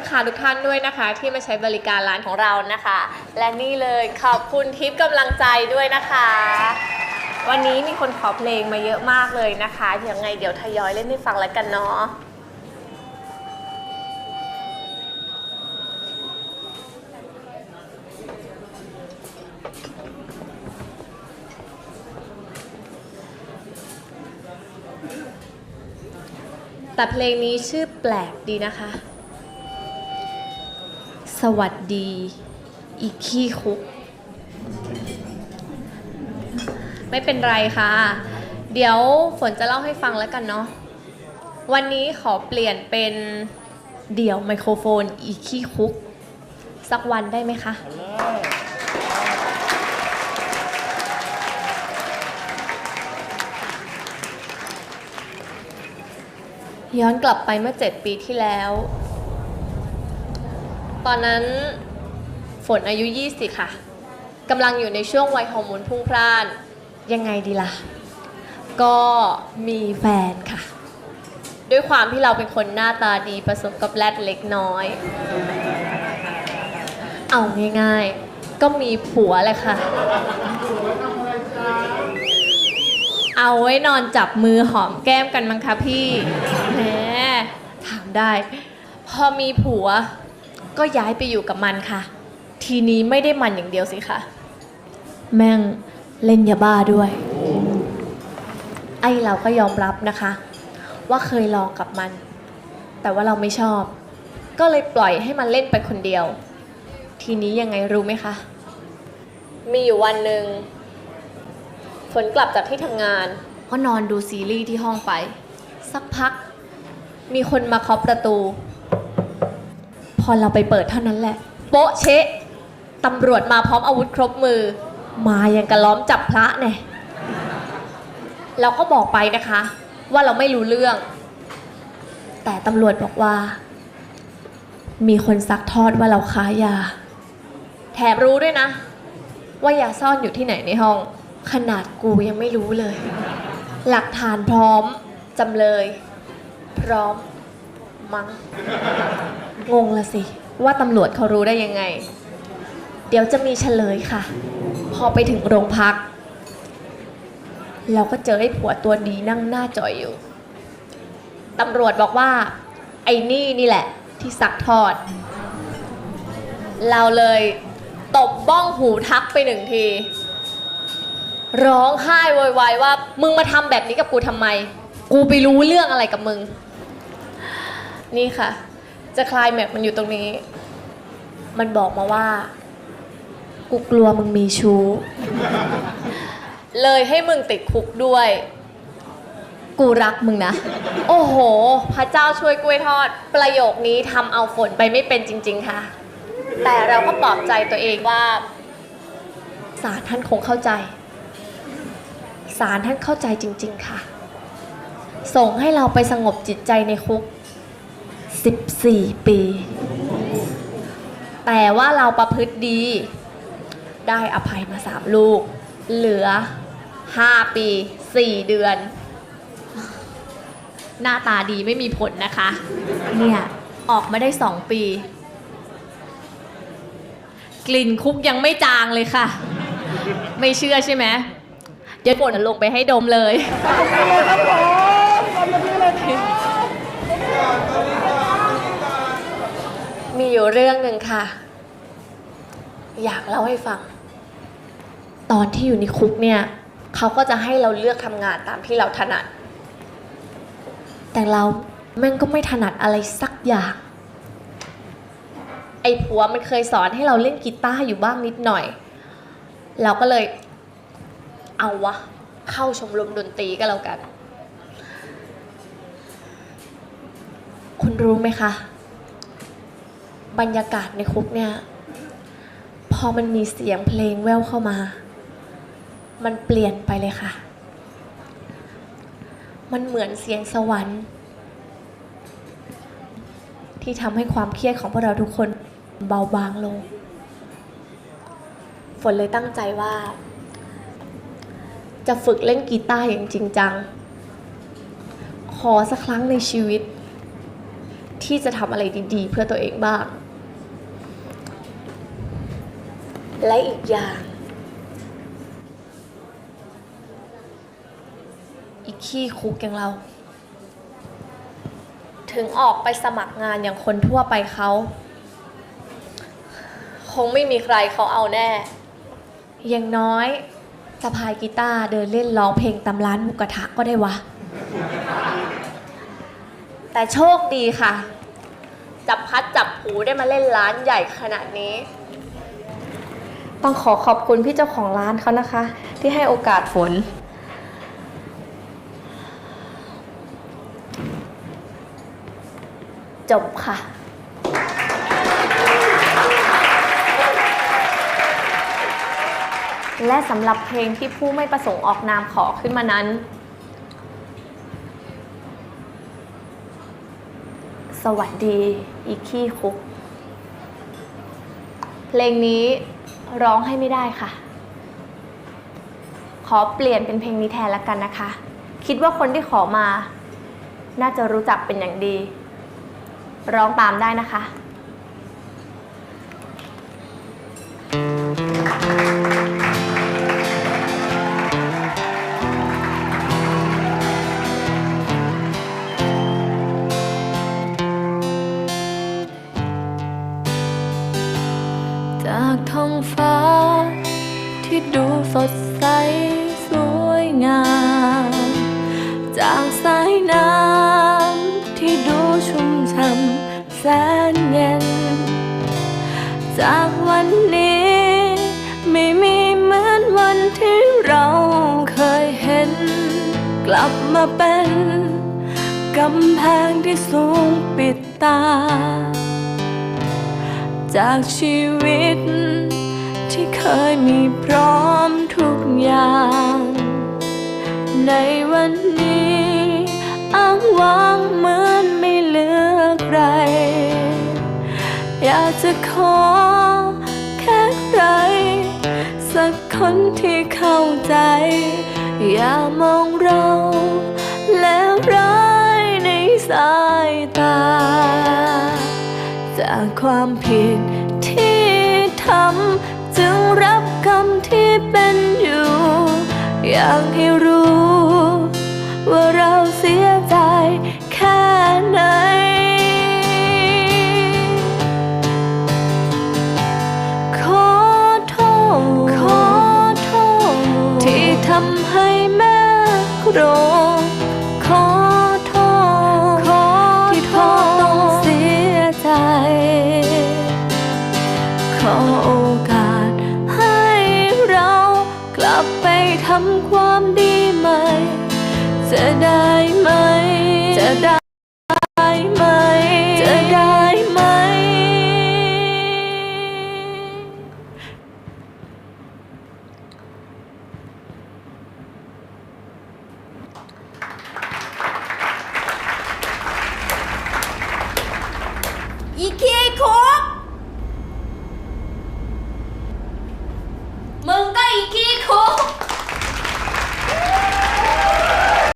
ขอบคุณลูกค้าทุกท่านด้วยนะคะ ที่มาใช้บริการร้านของเรานะคะ และนี่เลยขอบคุณทิปกำลังใจด้วยนะคะ วันนี้มีคนขอเพลงมาเยอะมากเลยนะคะยังไงเดี๋ยวทยอยเล่นให้ฟังแล้วกันเนาะแต่เพลงนี้ชื่อแปลกดีนะคะ สวัสดี อีกขี้คุก ไม่เป็นไรค่ะ เดี๋ยวฝนจะเล่าให้ฟังแล้วกันเนาะ วันนี้ขอเปลี่ยนเป็นเดี่ยวไมโครโฟนอีกขี้คุก สักวันได้ไหมคะ ย้อนกลับไปเมื่อ 7 ปีที่แล้ว ตอนนั้นฝนอายุ 20 ค่ะกำลังอยู่ในช่วงวัยฮอร์โมนพุ่งพล่าน ยังไงดีล่ะ ก็มีแฟนค่ะ ด้วยความที่เราเป็นคนหน้าตาดีผสมกับแรดเล็กน้อย เอาง่ายๆ ก็มีผัวเลยค่ะ เอาไว้นอนจับมือหอมแก้มกันมั้งคะพี่แหมถามได้ พอมีผัว ก็ย้ายไปอยู่กับมันค่ะ ทีนี้ไม่ได้มันอย่างเดียวสิคะแม่งเล่นยาบ้าด้วย ไอเราก็ยอมรับนะคะ ว่าเคยลองกับมัน แต่ว่าเราไม่ชอบ ก็เลยปล่อยให้มันเล่นไปคนเดียว ทีนี้ยังไงรู้ไหมคะ มีอยู่วันหนึ่งฝนกลับจากที่ทำงาน ก็นอนดูซีรีส์ที่ห้องไป สักพัก มีคนมาเคาะประตู พอเราไปเปิดเท่านั้นแหละ โป๊ะเชะตำรวจมาพร้อมอาวุธครบมือ มาอยังกระล้อมจับพระเนี่ยเราก็บอกไปนะคะ ว่าเราไม่รู้เรื่อง แต่ตำรวจบอกว่า มีคนซักทอดว่าเราค้ายา แถมรู้ด้วยนะ ว่ายาซ่อนอยู่ที่ไหนในห้อง ขนาดกูยังไม่รู้เลย หลักฐานพร้อมจำเลย พร้อมมั้ง งงละสิ ว่าตำรวจเขารู้ได้ยังไง เดี๋ยวจะมีเฉลยค่ะ พอไปถึงโรงพัก เราก็เจอไอ้ผัวตัวดีนั่งหน้าจอยอยู่ตำรวจบอกว่า ไอ้นี่นี่แหละ ที่สักทอด เราเลยตบบ้องหูทักไปหนึ่งที ร้องไห้โวยวายว่า มึงมาทำแบบนี้กับกูทำไม กูไปรู้เรื่องอะไรกับมึง นี่ค่ะ จะคลายแม็กมันอยู่ตรงนี้ มันบอกมาว่า กูกลัวมึงมีชู้ เลยให้มึงติดคุกด้วย กูรักมึงนะ โอ้โห พระเจ้าช่วยกล้วยทอด ประโยคนี้ทำเอาฝนไปไม่เป็นจริง ๆ ค่ะ แต่เราก็ปลอบใจตัวเองว่าศาลท่านคงเข้าใจศาลท่านเข้าใจจริง ๆ ค่ะ ส่งให้เราไปสงบจิตใจในคุก 14 ปี แต่ว่าเราประพฤติดี ได้อภัยมาสามลูก เหลือ 5 ปี 4 เดือน หน้าตาดีไม่มีผลนะคะ เนี่ย ออกมาได้ 2 ปี กลิ่นคุกยังไม่จางเลยค่ะ ไม่เชื่อใช่ไหมเดี๋ยวฝนลงไปให้ดมเลยมีอยู่เรื่องหนึ่ง ค่ะ อยากเล่าให้ฟัง ตอนที่อยู่ในคุกเนี่ยเขาก็จะให้เราเลือกทำงานตามที่เราถนัด แต่เราแม่งก็ไม่ถนัดอะไรสักอย่าง ไอ้ผัวมันเคยสอนให้เราเล่นกีตาร์อยู่บ้างนิดหน่อย เราก็เลย เอาวะ เข้าชมรมดนตรีก็แล้วกัน คุณรู้ไหมคะ บรรยากาศในคุกเนี่ย พอมันมีเสียงเพลงแววเข้ามา มันเปลี่ยนไปเลยค่ะ มันเหมือนเสียงสวรรค์ ที่ทำให้ความเครียดของพวกเราทุกคนเบาบางลง ฝนเลยตั้งใจว่า จะฝึกเล่นกีตาร์อย่างจริงจัง ขอสักครั้งในชีวิตที่จะทำอะไรดีๆ เพื่อตัวเองบ้าง และอีกอย่าง อีกขี้คุกอย่างเรา ถึงออกไปสมัครงานอย่างคนทั่วไปเขา คงไม่มีใครเขาเอาแน่ อย่างน้อยสะพายกีตาร์เดินเล่นร้องเพลงตำร้านหมุกกระทะก็ได้วะ แต่โชคดีค่ะ จับพัดจับผูได้มาเล่นร้านใหญ่ขนาดนี้ ต้องขอขอบคุณพี่เจ้าของร้านเขานะคะ ที่ให้โอกาสฝน จบค่ะ และสำหรับเพลงที่ผู้ไม่ประสงค์ออกนามขอขึ้นมานั้น สวัสดี อีกขี้คุก เพลงนี้ ร้องให้ไม่ได้ค่ะ ขอเปลี่ยนเป็นเพลงนี้แทนละกันนะคะ คิดว่าคนที่ขอมา น่าจะรู้จักเป็นอย่างดี ร้องตามได้นะคะ แสนเย็น จากวันนี้ ไม่มีเหมือนวันที่เราเคยเห็น กลับมาเป็นกำแพงที่สูงปิดตา จากชีวิต ที่เคยมีพร้อมทุกอย่าง ในวันนี้อ้างว้างเหมือนไม่เหลือใคร อยากจะขอแค่ใคร สักคนที่เข้าใจ อย่ามองเราแล้วร้ายในสายตา จากความผิดที่ทำจึงรับกรรมที่เป็นอยู่ อยากให้รู้ว่าเราำให้แม่โกรธขอโทษที่พ่อต้องเสียใจ ขอโอกาสให้เรากลับไปทำความดีใหม่ จะได้ไหมจะได้